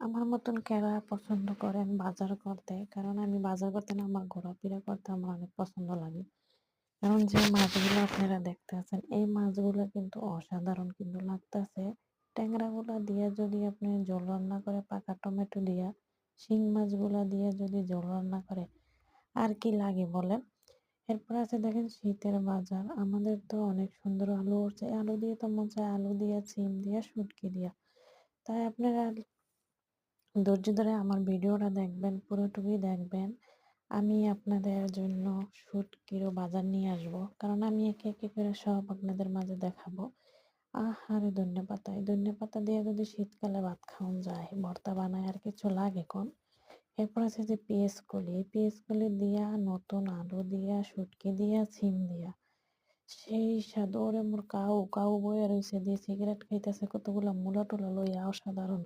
আমার মতন কারা পছন্দ করেন বাজার করতে? কারণ আমি বাজার করতে না, আমার ঘোরাফেরা করতে আমার অনেক পছন্দ লাগে। কারণ যে মাছগুলো আপনারা দেখতেছেন এই মাছগুলো কিন্তু অসাধারণ কিন্তু লাগতেছে। ট্যাংরাগুলা দিয়ে যদি আপনি জল রান্না করে, পাকা টমেটো দিয়া, শিং মাছগুলা দিয়ে যদি জল রান্না করে, আর কি লাগে বলেন? এরপর আছে দেখেন শীতের বাজার আমাদের তো অনেক সুন্দর আলু উঠছে আলু দিয়ে তো মন চায় আলু দিয়ে সিম দিয়ে, শুটকি দিয়া তাই আপনারা ধৈর্য ধরে আমার ভিডিওটা দেখবেন, পুরোটুকুই দেখবেন। আমি আপনাদের জন্য শুটকিরও বাজার নিয়ে আসব। কারণ আমি একে একে করে সব আপনাদের মাঝে দেখাবো। আহারে ধন্য পাতা। এই ধন্য পাতা দিয়ে যদি শীতকালে ভাত খাওয়ান যায়, ভর্তা বানায় আর কিছু লাগে কোন? এরপর আছে যে পেঁয়াজ কলি এই কলি দিয়া, নতুন আলু দিয়া শুটকি দিয়া সিম দিয়া। সেই স্বাদ, ওরে মোর কাউ কাউ বয়ে রয়েছে দিয়ে সিগারেট খাইতেছে কতগুলা মূলা টুলা লইয়া, অসাধারণ।